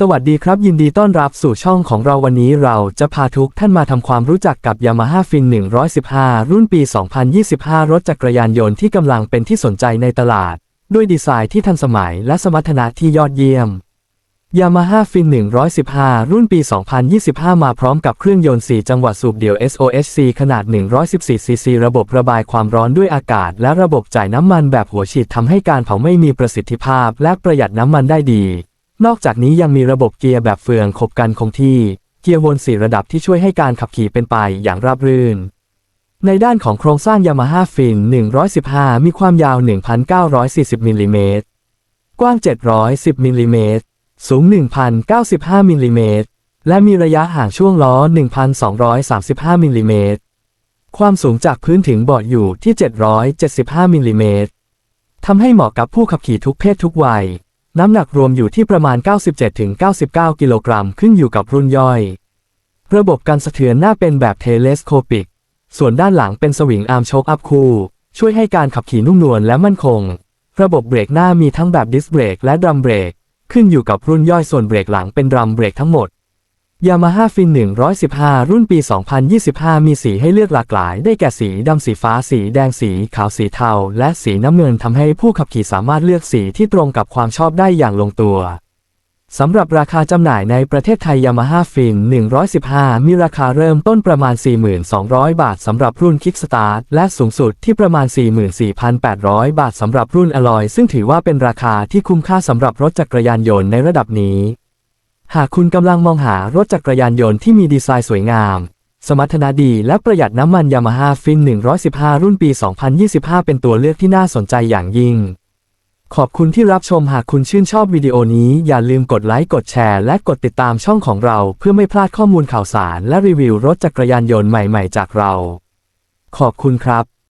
สวัสดีครับ ยินดีต้อนรับสู่ช่องของเราวันนี้เราจะพาทุกท่านมาทำความรู้จักกับ Yamaha Fin 115 รุ่นปี 2025 รถจักรยานยนต์ที่กำลังเป็นที่สนใจในตลาด ด้วยดีไซน์ที่ทันสมัยและสมรรถนะที่ยอดเยี่ยม Yamaha Fin 115 รุ่นปี 2025 มาพร้อมกับเครื่องยนต์ 4 จังหวะสูบเดี่ยว SOHC ขนาด 114 cc ระบบระบายความร้อนด้วยอากาศ และระบบจ่ายน้ำมันแบบหัวฉีดทำให้การเผาไม่มีประสิทธิภาพ และประหยัดน้ำมันได้ดี นอกจากนี้ยังมีระบบเกียร์แบบเฟืองขบกันคงที่เกียร์วน4ระดับที่ช่วยให้การขับขี่เป็นไปอย่างราบรื่น ในด้านของโครงสร้าง Yamaha Fin 115 มีความยาว 1,940มิลลิเมตรกว้าง 710มิลลิเมตรสูง 1,095มิลลิเมตรและมีระยะห่างช่วงล้อ 1,235มิลลิเมตรความสูงจากพื้นถึงเบาะอยู่ที่ 775มิลลิเมตรทำให้เหมาะกับผู้ขับขี่ทุกเพศทุกวัย น้ำหนักรวมอยู่ที่ประมาณ 97-99 กิโลกรัมขึ้นอยู่กับรุ่นย่อย ระบบการสะเทือนหน้าเป็นแบบเทเลสโคปิก ส่วนด้านหลังเป็นสวิงอาร์มโชคอัพคูลช่วยให้การขับขี่นุ่มนวลและมั่นคง ระบบเบรกหน้ามีทั้งแบบดิสเบรกและดรัมเบรก ขึ้นอยู่กับรุ่นย่อยส่วนเบรกหลังเป็นดรัมเบรกทั้งหมด Yamaha Fin 115 รุ่นปี 2025 มีสีให้เลือกหลากหลาย ได้แก่สีดำสีฟ้า สีแดง สีขาว สีเทา และสีน้ำเงินทำให้ผู้ขับขี่สามารถเลือกสีที่ตรงกับความชอบได้อย่างลงตัวสำหรับราคาจำหน่ายในประเทศไทย Yamaha Fin 115 มีราคาเริ่มต้นประมาณ 4,200 บาทสำหรับรุ่น Kickstart และสูงสุดที่ประมาณ 44,800 บาทสำหรับรุ่น Alloy ซึ่งถือว่าเป็นราคาที่คุ้มค่าสำหรับรถจักรยานยนต์ในระดับนี้ หากคุณกำลังมองหารถจักรยานยนต์ที่มีดีไซน์สวยงาม สมรรถนะดีและประหยัดน้ำมัน Yamaha Fin 115 รุ่นปี 2025 เป็นตัวเลือกที่น่าสนใจอย่างยิ่ง ขอบคุณที่รับชมหากคุณชื่นชอบวิดีโอนี้อย่าลืมกดไลค์กดแชร์และกดติดตามช่องของเรา เพื่อไม่พลาดข้อมูลข่าวสารและรีวิวรถจักรยานยนต์ใหม่ๆ จากเรา ขอบคุณครับ